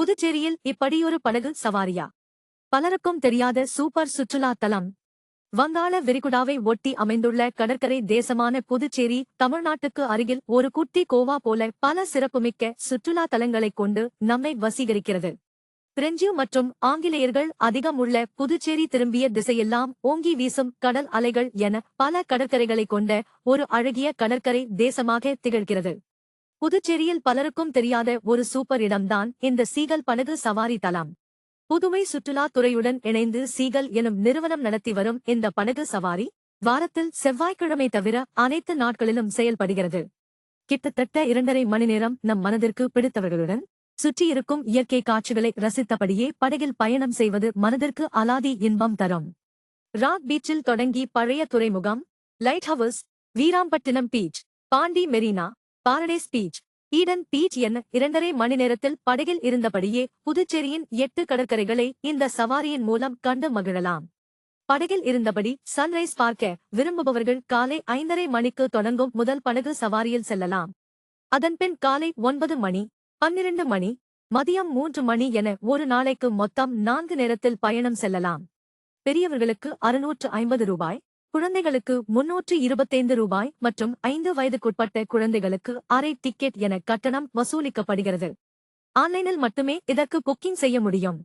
புதுச்சேரியில் இப்படியொரு படகு சவாரியா? பலருக்கும் தெரியாத சூப்பர் சுற்றுலா தலம். வங்காள விரிகுடாவை ஒட்டி அமைந்துள்ள கடற்கரை தேசமான புதுச்சேரி தமிழ்நாட்டுக்கு அருகில் ஒரு குட்டி கோவா போல பல சிறப்புமிக்க சுற்றுலா தலங்களைக் கொண்டு நம்மை வசீகரிக்கிறது. பிரெஞ்சு மற்றும் ஆங்கிலேயர்கள் அதிகம் உள்ள புதுச்சேரி திரும்பிய திசையெல்லாம் ஓங்கி வீசும் கடல் அலைகள் என பல கடற்கரைகளைக் கொண்ட ஒரு அழகிய கடற்கரை தேசமாக திகழ்கிறது. புதுச்சேரியில் பலருக்கும் தெரியாத ஒரு சூப்பர் இடம்தான் இந்த சீகல் படகு சவாரி தலம் புதுமை சுற்றுலா துறையுடன் இணைந்து சீகல் எனும் நிறுவனம் நடத்தி வரும் இந்த படகு சவாரி வாரத்தில் செவ்வாய்க்கிழமை தவிர அனைத்து நாட்களிலும் செயல்படுகிறது. கிட்டத்தட்ட இரண்டரை மணி நேரம் நம் மனதிற்கு பிடித்தவர்களுடன் சுற்றியிருக்கும் இயற்கை காட்சிகளை ரசித்தபடியே படகில் பயணம் செய்வது மனதிற்கு அலாதி இன்பம் தரும். ராக் பீச்சில் தொடங்கி பழைய துறைமுகம் lighthouse Veerampattinam beach Pondy Marina Paradise beach Eden beach என இரண்டரை மணி நேரத்தில் படகில் இருந்தபடியே புதுச்சேரியின் எட்டு கடற்கரைகளை இந்த சவாரியின் மூலம் கண்டு மகிழலாம். படகில் இருந்தபடி சன்ரைஸ் பார்க்க விரும்புபவர்கள் காலை ஐந்தரை மணிக்கு தொடங்கும் முதல் படகு சவாரியில் செல்லலாம். அதன்பின் காலை ஒன்பது மணி பன்னிரண்டு மணி மதியம் மூன்று மணி என ஒரு நாளைக்கு மொத்தம் நான்கு நேரத்தில் பயணம் செல்லலாம். பெரியவர்களுக்கு அறுநூற்று ஐம்பது ரூபாய் குழந்தைகளுக்கு முன்னூற்று இருபத்தைந்து ரூபாய் மற்றும் ஐந்து வயதுக்குட்பட்ட குழந்தைகளுக்கு அரை டிக்கெட் என கட்டணம் வசூலிக்கப்படுகிறது. ஆன்லைனில் மட்டுமே இதற்கு புக்கிங் செய்ய முடியும்.